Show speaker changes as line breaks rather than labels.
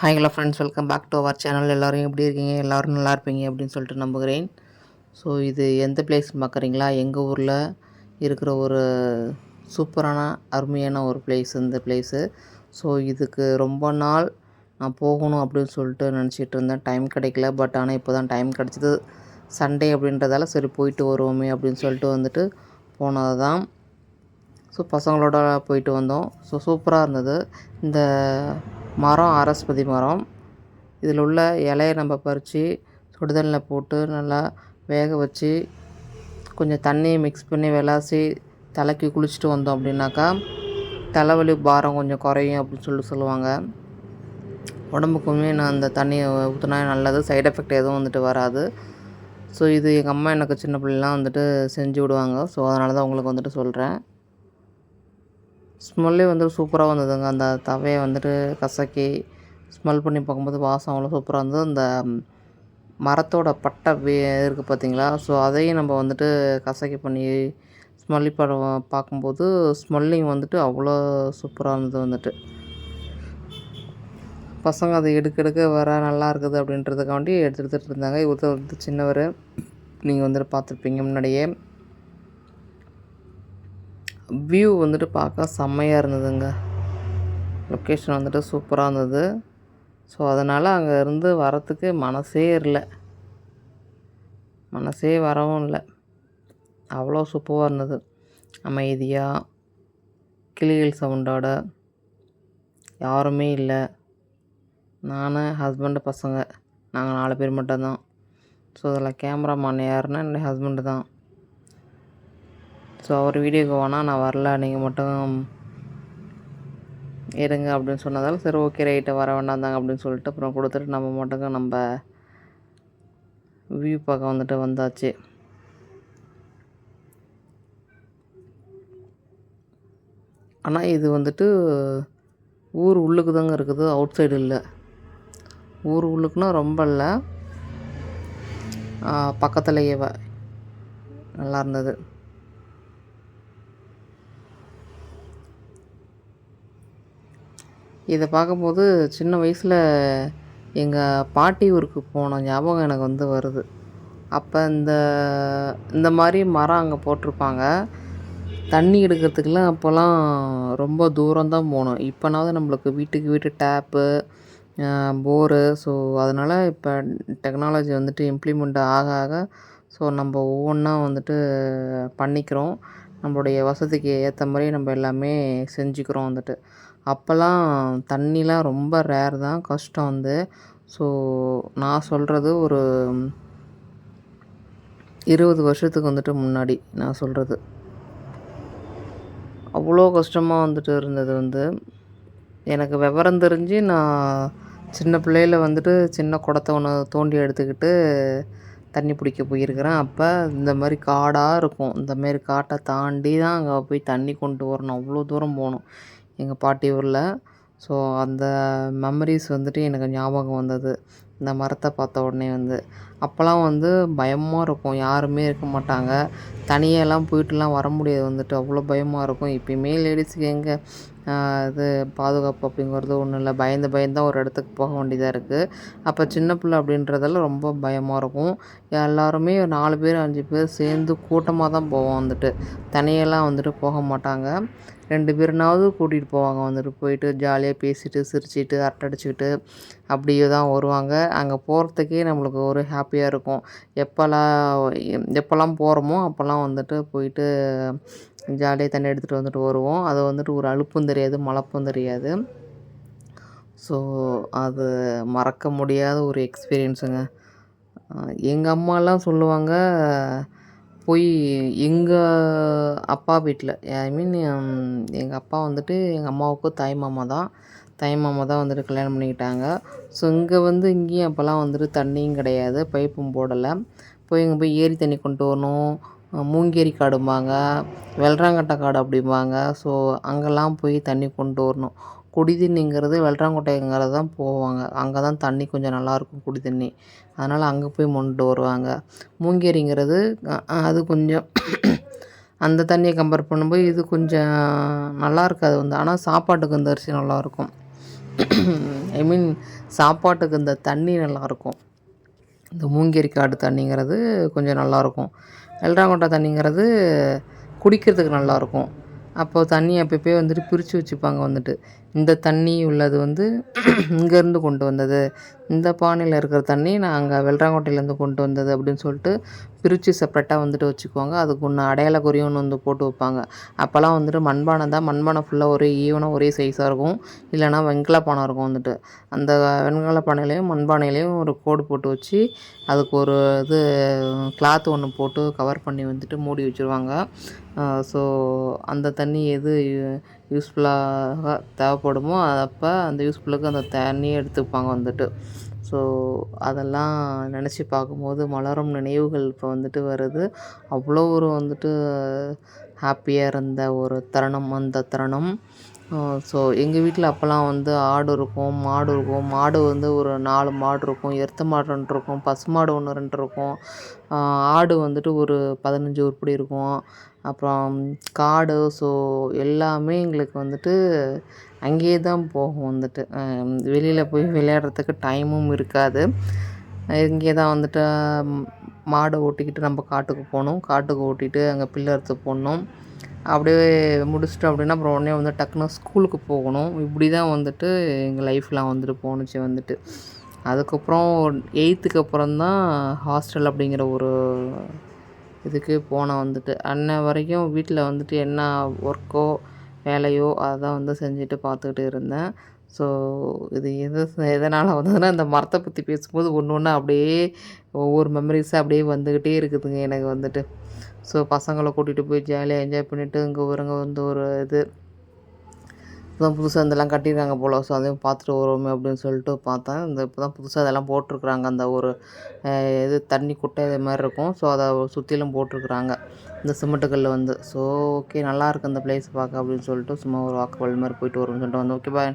Hi hello friends welcome back to our channel எல்லோரும் எப்படி இருக்கீங்க? எல்லோரும் நல்லா இருப்பீங்க அப்படின்னு சொல்லிட்டு நம்புகிறேன். ஸோ இது எந்த பிளேஸ் பார்க்குறீங்களா? எங்கள் ஊரில் இருக்கிற ஒரு சூப்பரான அருமையான ஒரு பிளேஸ் இந்த பிளேஸு ஸோ இதுக்கு ரொம்ப நாள் நான் போகணும் அப்படின்னு சொல்லிட்டு நினச்சிட்டு இருந்தேன். டைம் கிடைக்கல. பட் ஆனால் இப்போ தான் டைம் கிடச்சிது. சண்டே அப்படின்றதால சரி போயிட்டு வருவோமே அப்படின்னு சொல்லிட்டு வந்துட்டு போனது தான் ஸோ பசங்களோட போயிட்டு வந்தோம். ஸோ சூப்பராக இருந்தது. இந்த மரம் அரஸ்பதி மரம். இதில் உள்ள இலையை நம்ம பறித்து சுடுதண்ணில் போட்டு நல்லா வேக வச்சு கொஞ்சம் தண்ணியை மிக்ஸ் பண்ணி விளாசி தலைக்கு குளிச்சுட்டு வந்தோம் அப்படின்னாக்கா தலைவலி பாரம் கொஞ்சம் குறையும் அப்படின்னு சொல்லி சொல்லுவாங்க. உடம்புக்குமே நான் அந்த தண்ணியை ஊற்றினா நல்லது. சைட் எஃபெக்ட் எதுவும் வந்துட்டு வராது. ஸோ இது எங்கள் அம்மா எனக்கு சின்ன பிள்ளைலாம் வந்துட்டு செஞ்சு விடுவாங்க. ஸோ அதனால தான் உங்களுக்கு வந்துட்டு சொல்கிறேன் ஸ்மெல்லே வந்துட்டு சூப்பராக வந்ததுங்க. அந்த தவையை வந்துட்டு கசக்கி ஸ்மெல் பண்ணி பார்க்கும்போது வாசம் அவ்வளோ சூப்பராக இருந்தது. அந்த மரத்தோட பட்டை வே இருக்குது பார்த்தீங்களா? ஸோ அதையும் நம்ம வந்துட்டு கசக்கி பண்ணி ஸ்மெல்லி படம் பார்க்கும்போது ஸ்மெல்லிங் வந்துட்டு அவ்வளோ சூப்பராக இருந்தது வந்துட்டு. பசங்க அதை எடுக்க எடுக்க வர நல்லா இருக்குது அப்படின்றதுக்காண்டி எடுத்து எடுத்துகிட்டு இருந்தாங்க. இவர் வந்து சின்னவர். நீங்கள் வந்துட்டு பார்த்துருப்பீங்க முன்னாடியே. வியூ வந்துட்டு பார்க்க செம்மையாக இருந்ததுங்க. லொக்கேஷன் வந்துட்டு சூப்பராக இருந்தது. ஸோ அதனால் அங்கே இருந்து வரத்துக்கு மனசே இல்லை. மனசே வரவும் இல்லை. அவ்வளோ சூப்பராக இருந்தது. அமைதியாக கிளிகள் சவுண்டோட யாருமே இல்லை. நான் ஹஸ்பண்டு பசங்க. நாங்கள் நாலு பேர் மட்டும்தான். ஸோ அதில் கேமராமேன் யாருன்னா என்னுடைய ஹஸ்பண்டு தான். ஸோ அவர் வீடியோக்கு வேணால் நான் வரல நீங்கள் மட்டும் இருங்க அப்படின்னு சொன்னதால் சரி ஓகே ரைட்டு வர வேண்டாந்தாங்க அப்படின்னு சொல்லிட்டு அப்புறம் கொடுத்துட்டு நம்ம மட்டும் நம்ம வியூ பார்க்க வந்துட்டு வந்தாச்சு. ஆனால் இது வந்துட்டு ஊர் உள்ளுக்கு தாங்க இருக்குது அவுட் சைடு இல்லை. ஊர் உள்ளுக்குன்னா ரொம்ப இல்லை. பக்கத்துலேயே நல்லா இருந்தது. இதை பார்க்கும்போது சின்ன வயசில் எங்கள் பாட்டி ஊருக்கு போன ஞாபகம் எனக்கு வந்து வருது. அப்போ இந்த இந்த மாதிரி மரம் அங்கே போட்டிருப்பாங்க. தண்ணி எடுக்கிறதுக்கெலாம் அப்போல்லாம் ரொம்ப தூரம் தான் போகணும் இப்போனாவது நம்மளுக்கு வீட்டுக்கு வீட்டு டேப்பு போரு ஸோ அதனால் இப்போ டெக்னாலஜி வந்துட்டு இம்ப்ளிமெண்ட் ஆக ஆக ஸோ நம்ம ஒவ்வொன்றா வந்துட்டு பண்ணிக்கிறோம். நம்மளுடைய வசதிக்கு ஏற்ற மாதிரி நம்ம எல்லாமே செஞ்சுக்கிறோம் வந்துட்டு. அப்போல்லாம் தண்ணிலாம் ரொம்ப ரேர் தான் கஷ்டம் வந்து. ஸோ நான் சொல்கிறது ஒரு இருபது வருஷத்துக்கு வந்துட்டு முன்னாடி நான் சொல்கிறது அவ்வளோ கஷ்டமாக வந்துட்டு இருந்தது வந்து. எனக்கு விவரம் தெரிஞ்சு நான் சின்ன பிள்ளையில் வந்துட்டு சின்ன குடத்த ஒன்று தோண்டி எடுத்துக்கிட்டு தண்ணி பிடிக்க போயிருக்கிறேன். அப்போ இந்த மாதிரி காடாக இருக்கும். இந்த மாரி காட்டை தாண்டி தான் அங்கே போய் தண்ணி கொண்டு வரணும். அவ்வளோ தூரம் போகணும். எங்கள் பாட்டி ஊரில். ஸோ அந்த மெமரிஸ் வந்துட்டு எனக்கு ஞாபகம் வந்தது. இந்த மரத்தை பார்த்த உடனே வந்து. அப்போல்லாம் வந்து பயமாக இருக்கும். யாருமே இருக்க மாட்டாங்க. தனியெல்லாம் போயிட்டுலாம் வர முடியாது. வந்துட்டு அவ்வளோ பயமாக இருக்கும். இப்போயுமே லேடிஸுக்கு எங்கே இது பாதுகாப்பு அப்படிங்கிறது ஒன்றும் இல்லை. பயந்து பயந்து தான் ஒரு இடத்துக்கு போக வேண்டியதாக இருக்குது அப்போ சின்ன பிள்ளை அப்படின்றதெல்லாம் ரொம்ப பயமாக இருக்கும். எல்லாருமே நாலு பேர் அஞ்சு பேர் சேர்ந்து கூட்டமாக தான் போவோம் வந்துட்டு. தனியெல்லாம் வந்துட்டு போக மாட்டாங்க. ரெண்டு பேருனாவது கூட்டிகிட்டு போவாங்க. வந்துட்டு போயிட்டு ஜாலியாக பேசிட்டு சிரிச்சிட்டு அரட்டை அடிச்சுக்கிட்டு அப்படியே தான் வருவாங்க. அங்கே போகிறதுக்கே நம்மளுக்கு ஒரு ஹாப்பியாக இருக்கும். எப்போல்லாம் எப்போல்லாம் போகிறோமோ அப்போல்லாம் வந்துட்டு போயிட்டு ஜாலியாக தண்ணி எடுத்துகிட்டு வந்துட்டு வருவோம். அது வந்துட்டு ஒரு அலுப்பும் தெரியாது மலப்பும் தெரியாது. ஸோ அது மறக்க முடியாத ஒரு எக்ஸ்பீரியன்ஸுங்க எங்கள் அம்மாலாம் சொல்லுவாங்க போய் எங்கள் அப்பா வீட்டில் ஐ மீன் எங்கள் அப்பா வந்துட்டு எங்கள் அம்மாவுக்கும் தாய் மாமா தான். தாய் மாமா தான் வந்துட்டு கல்யாணம் பண்ணிக்கிட்டாங்க. ஸோ இங்கே வந்து இங்கேயும் அப்போல்லாம் வந்துட்டு தண்ணியும் கிடையாது பைப்பும் போடலை. போய் இங்கே போய் ஏரி தண்ணி கொண்டு வரணும். மூங்கேரி காடும்பாங்க வெள்ளராங்கட்டை காடு அப்படிம்பாங்க. ஸோ அங்கெல்லாம் போய் தண்ணி கொண்டு வரணும். குடி தண்ணிங்கிறது வெள்ளாங்கோட்டைங்கிறது தான் போவாங்க. அங்கே தான் தண்ணி கொஞ்சம் நல்லாயிருக்கும் குடி தண்ணி அதனால் அங்கே போய் மொண்டு வருவாங்க. மூங்கேரிங்கிறது அது கொஞ்சம் அந்த தண்ணியை கம்பேர் பண்ணும்போது இது கொஞ்சம் நல்லா இருக்காது வந்து. ஆனால் சாப்பாட்டுக்கு இந்த அரிசி நல்லாயிருக்கும் ஐ மீன் சாப்பாட்டுக்கு இந்த தண்ணி நல்லாயிருக்கும் இந்த மூங்கேரி காடு தண்ணிங்கிறது கொஞ்சம் நல்லாயிருக்கும் வெள்ளராங்கோட்டை தண்ணிங்கிறது குடிக்கிறதுக்கு நல்லாயிருக்கும் அப்போது தண்ணி அப்பப்பயே வந்துட்டு பிரித்து வச்சுப்பாங்க வந்துட்டு. இந்த தண்ணி உள்ளது வந்து இங்கேருந்து கொண்டு வந்தது. இந்த பானையில் இருக்கிற தண்ணி நாங்கள் வெள்ளராங்கோட்டையிலேருந்து கொண்டு வந்தது அப்படின்னு சொல்லிட்டு பிரித்து செப்பரேட்டாக வந்துட்டு வச்சுக்குவாங்க. அதுக்கு ஒன்று அடையாள குறி ஒன்று வந்து போட்டு வைப்பாங்க. அப்போல்லாம் வந்துட்டு மண்பானை தான். மண்பானை ஃபுல்லாக ஒரே ஈவனாக ஒரே சைஸாக இருக்கும். இல்லைன்னா வெண்கல பானை இருக்கும் வந்துட்டு. அந்த வெண்கல பானையிலையும் மண்பானையிலையும் ஒரு கோடு போட்டு வச்சு அதுக்கு ஒரு இது கிளாத் ஒன்று போட்டு கவர் பண்ணி வந்துட்டு மூடி வச்சுருவாங்க. ஸோ அந்த தண்ணி எது யூஸ்ஃபுல்லாக தேவைப்படுமோ அப்போ அந்த யூஸ்ஃபுல்லுக்கு அந்த தண்ணியை எடுத்துப்பாங்க வந்துட்டு. ஸோ அதெல்லாம் நினச்சி பார்க்கும்போது மலரும் நினைவுகள் இப்போ வந்துட்டு வருது. அவ்வளோ ஒரு வந்துட்டு ஹாப்பியாக இருந்த ஒரு தருணம் அந்த தருணம். ஸோ எங்கள் வீட்டில் அப்போல்லாம் வந்து ஆடு இருக்கும் மாடு இருக்கும். மாடு வந்து ஒரு நாலு மாடு இருக்கும். எருத்த மாடு ரெண்டு இருக்கும் பசு மாடு ஒன்று ரெண்டு இருக்கும். ஆடு வந்துட்டு ஒரு பதினஞ்சு உருப்படி இருக்கும். அப்புறம் காடு ஸோ எல்லாமே எங்களுக்கு வந்துட்டு அங்கேயே தான் போகும் வந்துட்டு. வெளியில் போய் விளையாடுறதுக்கு டைமும் இருக்காது. இங்கே தான் வந்துட்டு மாடை ஓட்டிக்கிட்டு நம்ம காட்டுக்கு போகணும். காட்டுக்கு ஓட்டிகிட்டு அங்கே பில்லறுத்து போடணும். அப்படியே முடிச்சுட்டு அப்படின்னா அப்புறம் உடனே வந்து டக்குனு ஸ்கூலுக்கு போகணும். இப்படி தான் வந்துட்டு எங்கள் லைஃப்லாம் வந்துட்டு போணுச்சு வந்துட்டு. அதுக்கப்புறம் எயித்துக்கு அப்புறம் தான் ஹாஸ்டல் அப்படிங்கிற ஒரு இதுக்கு போனேன் வந்துட்டு. அன்ன வரைக்கும் வீட்டில் வந்துட்டு என்ன ஒர்க்கோ வேலையோ அதை தான் வந்து செஞ்சுட்டு பார்த்துக்கிட்டு இருந்தேன். ஸோ இது எது எதனால் வந்ததுன்னா இந்த மரத்தை பற்றி பேசும்போது ஒன்று ஒன்று அப்படியே ஒவ்வொரு மெமரிஸாக அப்படியே வந்துக்கிட்டே இருக்குதுங்க எனக்கு வந்துட்டு. ஸோ பசங்களை கூட்டிகிட்டு போய் ஜாலியாக என்ஜாய் பண்ணிவிட்டு இங்கே ஒருங்க வந்து ஒரு இது. இப்போ தான் புதுசாக இதெல்லாம் கட்டியிருக்காங்க போல் ஸோ அதையும் பார்த்துட்டு வருவோமே அப்படின்னு சொல்லிட்டு பார்த்தேன். இந்த இப்போ தான் புதுசாக இதெல்லாம் போட்டிருக்குறாங்க. அந்த ஒரு இது தண்ணி குட்டை இது மாதிரி இருக்கும். ஸோ அதை சுற்றிலும் போட்டிருக்குறாங்க. இந்த சிமெண்ட்டு வந்து. ஸோ ஓகே நல்லாயிருக்கு அந்த பிளேஸ் பார்க்க அப்படின்னு சொல்லிட்டு சும்மா ஒரு வாக்குவல் மாதிரி போயிட்டு வருவோம்னு சொல்லிட்டு வந்து ஓகே பாய்